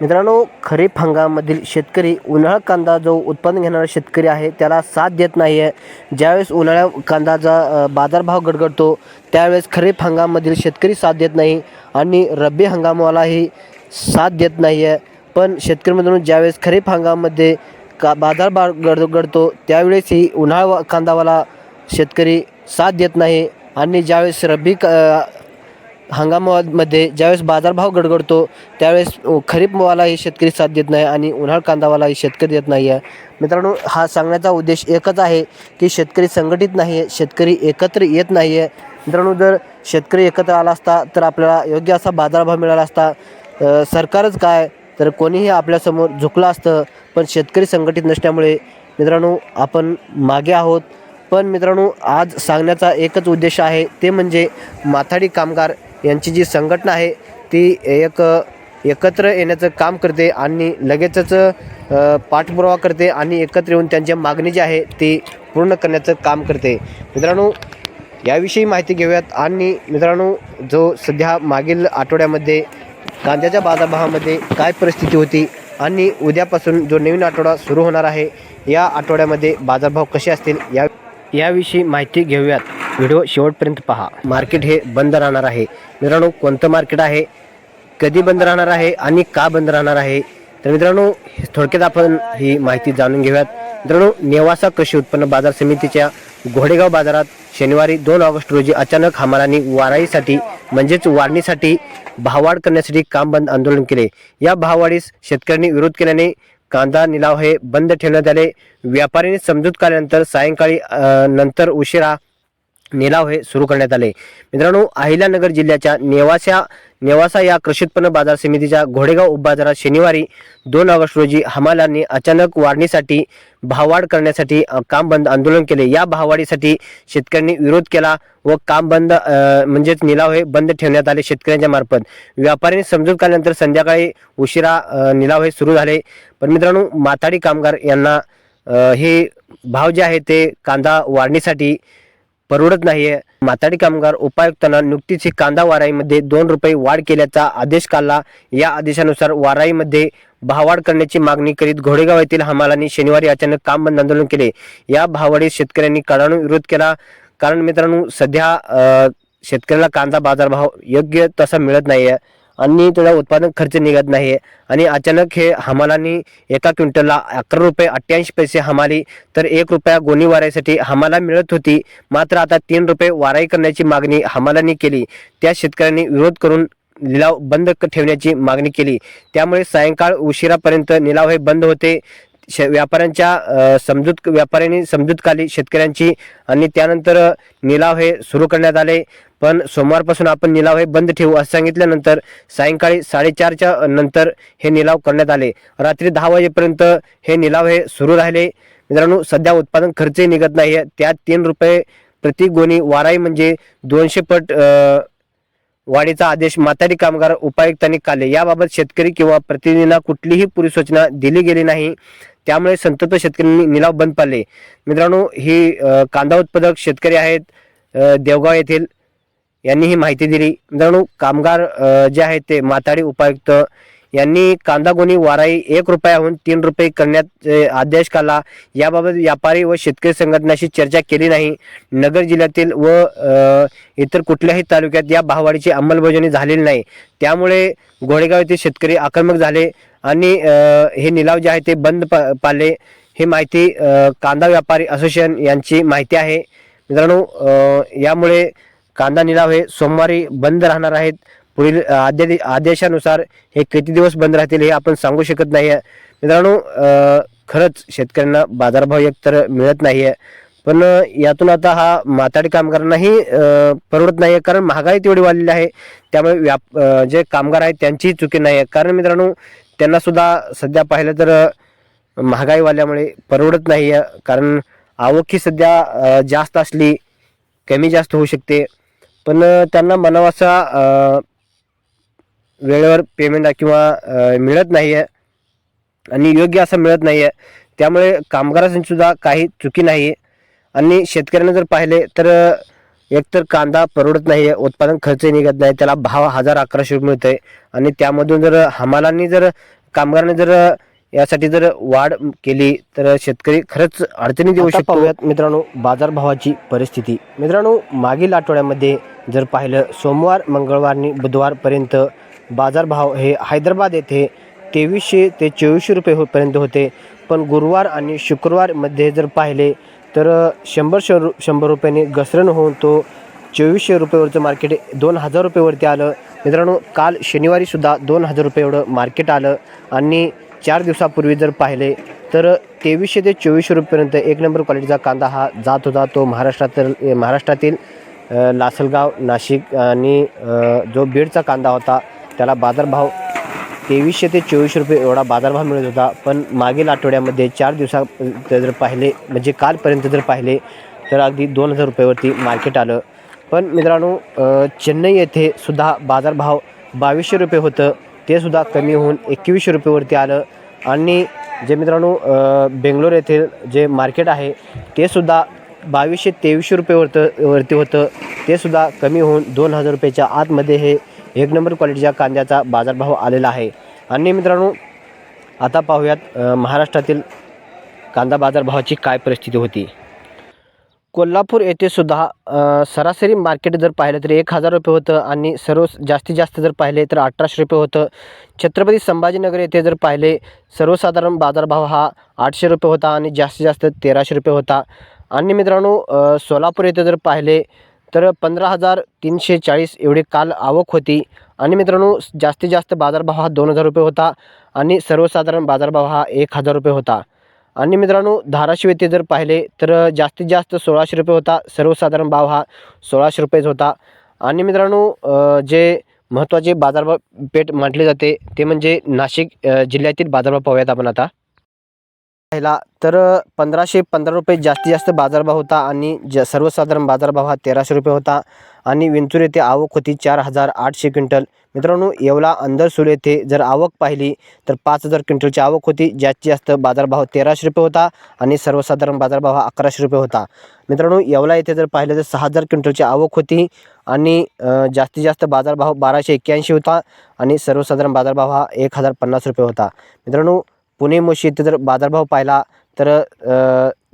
मित्रांनो खरीप हंगामामधील शेतकरी उन्हाळा कांदा जो उत्पादन घेणारा शेतकरी आहे त्याला साथ देत नाही आहे ज्यावेळेस उन्हाळ्या कांदाचा बाजारभाव गडगडतो त्यावेळेस खरीप हंगामामधील शेतकरी साथ देत नाही आणि रब्बी हंगामालाही साथ देत नाही आहे पण शेतकरी मित्रांनो ज्यावेळेस खरीप हंगामामध्ये का बाजारभाव गडगडतो त्यावेळेसही उन्हाळा कांदावाला शेतकरी साथ देत नाही आणि ज्यावेळेस रब्बी क हंगामामध्ये ज्यावेळेस बाजारभाव गडगडतो त्यावेळेस खरीपवालाही शेतकरी साथ देत नाही आणि उन्हाळ कांदावालाही शेतकरी देत नाही आहे मित्रांनो हा सांगण्याचा उद्देश एकच आहे की शेतकरी संघटित नाही आहे शेतकरी एकत्र येत नाही आहे मित्रांनो जर शेतकरी एकत्र आला असता तर आपल्याला योग्य असा बाजारभाव मिळाला असता सरकारच काय? तर कोणीही आपल्यासमोर झुकलं असतं पण शेतकरी संघटित नसल्यामुळे मित्रांनो आपण मागे आहोत. पण मित्रांनो आज सांगण्याचा एकच उद्देश आहे ते म्हणजे माथाडी कामगार यांची जी संघटना आहे ती एक एकत्र येण्याचं काम करते आणि लगेचच पाठपुरावा करते आणि एकत्र येऊन त्यांच्या मागणी जी आहे ती पूर्ण करण्याचं काम करते. मित्रांनो याविषयी माहिती घेऊयात आणि मित्रांनो जो सध्या मागील आठवड्यामध्ये कांद्याच्या बाजारभावामध्ये काय परिस्थिती होती आणि उद्यापासून जो नवीन आठवडा सुरू होणार आहे या आठवड्यामध्ये बाजारभाव कसे असतील या याविषयी माहिती घेऊयात. व्हिडिओ शेवटपर्यंत पहा. मार्केट हे बंद राहणार आहे. मित्रांनो कोणतं मार्केट आहे? कधी बंद राहणार आहे आणि का बंद राहणार आहे? तर मित्रांनो थोडक्यात आपण ही माहिती जाणून घेऊयात. मित्रांनो नेवासा कृषी उत्पन्न बाजार समितीच्या घोडेगाव बाजारात शनिवारी दोन ऑगस्ट रोजी अचानक हमालांनी वाराईसाठी म्हणजेच वारणीसाठी भाववाढ करण्यासाठी काम बंद आंदोलन केले. या भाववाढीस शेतकऱ्यांनी विरोध केल्याने कांदा निलाव हे बंद ठेवण्यात आले. व्यापाऱ्यांनी समजूत काल्यानंतर सायंकाळी नंतर उशिरा निलाव हे सुरू करण्यात आले. मित्रांनो अहिल्यानगर जिल्ह्याच्या नेवाशा नेवासा या कृषी उत्पन्न बाजार समितीच्या घोडेगाव उपबाजारात शनिवारी दोन ऑगस्ट रोजी हमालांनी अचानक वाढणीसाठी भाववाढ करण्यासाठी काम बंद आंदोलन केले. या भाववाढीसाठी शेतकऱ्यांनी विरोध केला व काम बंद म्हणजेच निलाव हे बंद ठेवण्यात आले शेतकऱ्यांच्या मार्फत. व्यापाऱ्यांनी समजूत काढल्यानंतर संध्याकाळी उशिरा निलाव हे सुरू झाले. पण मित्रांनो माथाडी कामगार यांना हे भाव जे आहे ते कांदा वाढणीसाठी परवडत नाहीये. माथाडी कामगार उपायुक्तांना नुकतीच ही कांदा वाराईमध्ये दोन रुपये वाढ केल्याचा आदेश काढला. या आदेशानुसार वाराईमध्ये भाववाढ करण्याची मागणी करीत घोडेगाव येथील हमालांनी शनिवारी अचानक काम बंद आंदोलन केले. या भाववाढीत शेतकऱ्यांनी कडाणून विरोध केला. कारण मित्रांनो सध्या शेतकऱ्याला कांदा बाजारभाव योग्य तसा मिळत नाहीये. आणि त्याचा उत्पादन खर्च निघत नाही. आणि अचानक हे हमालांनी एका क्विंटलला अकरा रुपये अठ्ठ्याऐंशी पैसे हमाली. तर एक रुपया गोणी वारायसाठी हमाला मिळत होती. मात्र आता तीन रुपये वाराई करण्याची मागणी हमालांनी केली. त्या शेतकऱ्यांनी विरोध करून लिलाव बंद ठेवण्याची मागणी केली. त्यामुळे सायंकाळ उशिरापर्यंत निलाव हे बंद होते. व्यापाऱ्यांच्या समजूत व्यापाऱ्यांनी समजूत काढली शेतकऱ्यांची आणि त्यानंतर निलाव हे सुरू करण्यात आले. पण सोमवारपासून आपण निलाव हे बंद ठेवू असं सांगितल्यानंतर सायंकाळी साडेचारच्या नंतर हे निलाव करण्यात आले. रात्री दहा वाजेपर्यंत हे निलाव हे सुरू राहिले. मित्रांनो सध्या उत्पादन खर्चही निघत नाही त्यात तीन रुपये प्रति गोणी वाराई म्हणजे दोनशे पट वाढीचा आदेश माथाडी कामगार उपायुक्तांनी काढले याबाबत शेतकरी किंवा प्रतिनिधींना कुठलीही पूर्व सूचना दिली गेली नाही. त्यामुळे संतप्त शेतकऱ्यांनी निलाव बंद पाडले. मित्रांनो ही कांदा उत्पादक शेतकरी आहेत देवगाव येथील. यांनी ही माहिती दिली. मित्रांनो कामगार जे आहेत ते माथाडी उपायुक्त यांनी कांदा गोणी वाराई एक रुपयाहून तीन रुपये करण्यात आदेश काला याबाबत व्यापारी व शेतकरी संघटनाशी चर्चा केली नाही. नगर जिल्ह्यातील व इतर कुठल्याही तालुक्यात या भाववाढीची अंमलबजावणी झालेली नाही. त्यामुळे घोडेगाव येथील शेतकरी आक्रमक झाले आणि हे निलाव जे आहे ते बंद पा पाले ही माहिती कांदा व्यापारी असोसिएशन यांची माहिती आहे. मित्रांनो यामुळे कांदा निलाव हे सोमवारी बंद राहणार आहेत. पुढील आदे आदेशानुसार हे किती दिवस बंद राहतील हे आपण सांगू शकत नाही. आहे मित्रांनो खरंच शेतकऱ्यांना बाजारभाव एकतर मिळत नाही आहे पण यातून आता हा माथाडी कामगारांनाही परवडत नाही आहे कारण महागाई तेवढी वाढलेली आहे. त्यामुळे व्याप जे कामगार आहेत त्यांचीही चुकी नाही आहे कारण मित्रांनो त्यांनासुद्धा सध्या पाहिलं तर महागाई वाल्यामुळे परवडत नाही आहे कारण आवक ही सध्या जास्त असली कमी जास्त होऊ शकते. पण त्यांना मनावासा वेळेवर पेमेंट किंवा मिळत नाही आहे आणि योग्य असं मिळत नाही आहे त्यामुळे कामगारांची सुद्धा काही चुकी नाही. आहे आणि शेतकऱ्यांना जर पाहिले तर एकतर कांदा परवडत नाही आहे उत्पादन खर्च निघत नाही त्याला भाव हजार अकराशे रुपये मिळतोय. आणि त्यामधून जर हमालांनी जर कामगारांनी जर यासाठी जर वाढ केली तर शेतकरी खरंच अडचणीत येऊ शकतो. मित्रांनो बाजारभावाची परिस्थिती. मित्रांनो मागील आठवड्यामध्ये जर पाहिलं सोमवार मंगळवार आणि बुधवारपर्यंत बाजारभाव हे हैदराबाद येथे तेवीसशे ते चोवीसशे रुपये होपर्यंत होते. पण गुरुवार आणि शुक्रवारमध्ये जर पाहिले तर शंभर शर शंभर रुपयाने घसरण होऊन तो चोवीसशे रुपयेवरचं मार्केट दोन हजार रुपयेवरती आलं. मित्रांनो काल शनिवारीसुद्धा दोन हजार रुपये एवढं मार्केट आलं. आणि चार दिवसापूर्वी जर पाहिले तर तेवीसशे ते चोवीसशे रुपयेपर्यंत एक नंबर क्वालिटीचा कांदा हा जात होता. तो महाराष्ट्रातील महाराष्ट्रातील लासलगाव नाशिक आणि जो बीडचा कांदा होता त्याला बाजारभाव तेवीसशे ते चोवीसशे रुपये एवढा बाजारभाव मिळत होता. पण मागील आठवड्यामध्ये चार दिवसा जर पाहिले म्हणजे कालपर्यंत जर पाहिले तर अगदी दोन हजार रुपयेवरती मार्केट आलं. पण मित्रांनो चेन्नई येथे सुद्धा बाजारभाव बावीसशे रुपये होतं. ते सुद्धा कमी होऊन एकवीसशे रुपयेवरती आलं. आणि जे मित्रांनो बेंगलोर येथील जे मार्केट आहे ते सुद्धा बावीसशे तेवीसशे रुपयेवरतं वरती होतं. ते सुद्धा कमी होऊन दोन हजार रुपयाच्या आतमध्ये हे एक नंबर क्वालिटीच्या कांद्याचा बाजारभाव आलेला आहे. आणि मित्रांनो आता पाहूयात महाराष्ट्रातील कांदा बाजारभावाची काय परिस्थिती होती. कोल्हापूर येथे सुद्धा सरासरी मार्केट जर पाहिलं तर एक हजार रुपये होतं आणि सर्व जास्तीत जास्त जर पाहिले तर अठराशे रुपये होतं. छत्रपती संभाजीनगर येथे जर पाहिले सर्वसाधारण बाजारभाव हा आठशे रुपये होता आणि जास्तीत जास्त तेराशे रुपये होता. आणि मित्रांनो सोलापूर येथे जर पाहिले तर पंधरा हजार तीनशे चाळीस एवढी काल आवक होती. आणि मित्रांनो जास्तीत जास्त बाजारभाव हा दोन हजार रुपये होता आणि सर्वसाधारण बाजारभाव हा एक हजार रुपये होता. आणि मित्रांनो धाराशिव येथे जर पाहिले तर जास्तीत जास्त सोळाशे रुपये होता सर्वसाधारण भाव हा सोळाशे रुपयेच होता. आणि मित्रांनो जे महत्त्वाचे बाजारभाव पेठ म्हटले जाते ते म्हणजे नाशिक जिल्ह्यातील बाजारभाव पाहूयात आपण आता. पाहिला तर पंधराशे पंधरा रुपये जास्तीत जास्त बाजारभाव होता आणि ज सर्वसाधारण बाजारभाव हा तेराशे रुपये होता आणि विंचूर येथे आवक होती चार हजार आठशे क्विंटल. मित्रांनो येवला अंदरसूल येथे जर आवक पाहिली तर पाच हजार क्विंटलची आवक होती. जास्तीत जास्त बाजारभाव तेराशे रुपये होता आणि सर्वसाधारण बाजारभाव हा अकराशे रुपये होता. मित्रांनो येवला येथे जर पाहिलं तर सहा हजार क्विंटलची आवक होती आणि जास्तीत जास्त बाजारभाव बाराशे एक्क्याऐंशी होता आणि सर्वसाधारण बाजारभाव हा एक हजार पन्नास रुपये होता. मित्रांनो पुणे मुशीत जर बाजारभाव पाहिला तर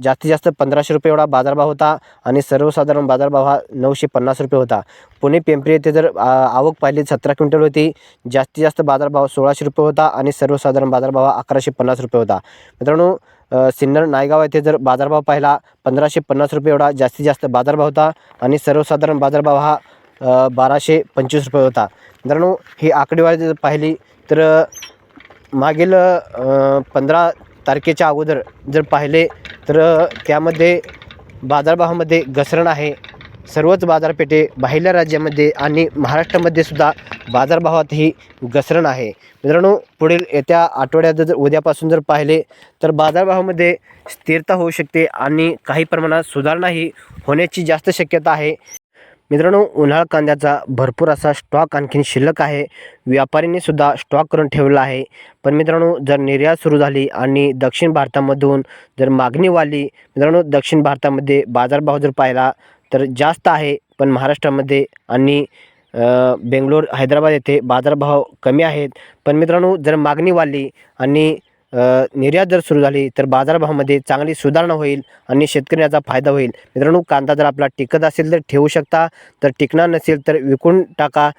जास्तीत जास्त पंधराशे रुपये एवढा बाजारभाव होता आणि सर्वसाधारण बाजारभाव हा नऊशे पन्नास रुपये होता. पुणे पिंपरी येथे जर आवक पाहिली सतरा क्विंटल होती. जास्तीत जास्त बाजारभाव सोळाशे रुपये होता आणि सर्वसाधारण बाजारभाव हा अकराशे पन्नास रुपये होता. मित्रांनो सिन्नर नायगाव येथे जर बाजारभाव पाहिला पंधराशे पन्नास रुपये एवढा जास्तीत जास्त बाजारभाव होता आणि सर्वसाधारण बाजारभाव हा बाराशे पंचवीस रुपये होता. मित्रांनो ही आकडेवारी जर पाहिली तर मागील पंधरा तारखेच्या अगोदर जर पाहिले तर त्यामध्ये बाजारभावामध्ये घसरण आहे. सर्वच बाजारपेठे बाहेरल्या राज्यामध्ये आणि महाराष्ट्रामध्ये सुद्धा बाजारभावातही घसरण आहे. मित्रांनो पुढील येत्या आठवड्यात जर उद्यापासून जर पाहिले तर बाजारभावामध्ये स्थिरता होऊ शकते आणि काही प्रमाणात सुधारणाही होण्याची जास्त शक्यता आहे. मित्रांनो उन्हाळ कांद्याचा भरपूर असा स्टॉक आणखीन शिल्लक आहे. व्यापाऱ्यांनी सुद्धा स्टॉक करून ठेवला आहे. पण मित्रांनो जर निर्यात सुरू झाली आणि दक्षिण भारतामधून जर मागणी वाढली मित्रांनो दक्षिण भारतामध्ये बाजारभाव जर पाहिला तर जास्त आहे. पण महाराष्ट्रामध्ये आणि बेंगलोर हैदराबाद येथे बाजारभाव कमी आहेत. पण मित्रांनो जर मागणी वाढली आणि निर्यात जर सुरू झाली तर बाजारभावामध्ये चांगली सुधारणा होईल आणि शेतकऱ्याचा फायदा होईल. मित्रांनो कांदा जर आपला टिकत असेल तर ठेवू शकता तर टिकणार नसेल तर विकून टाका.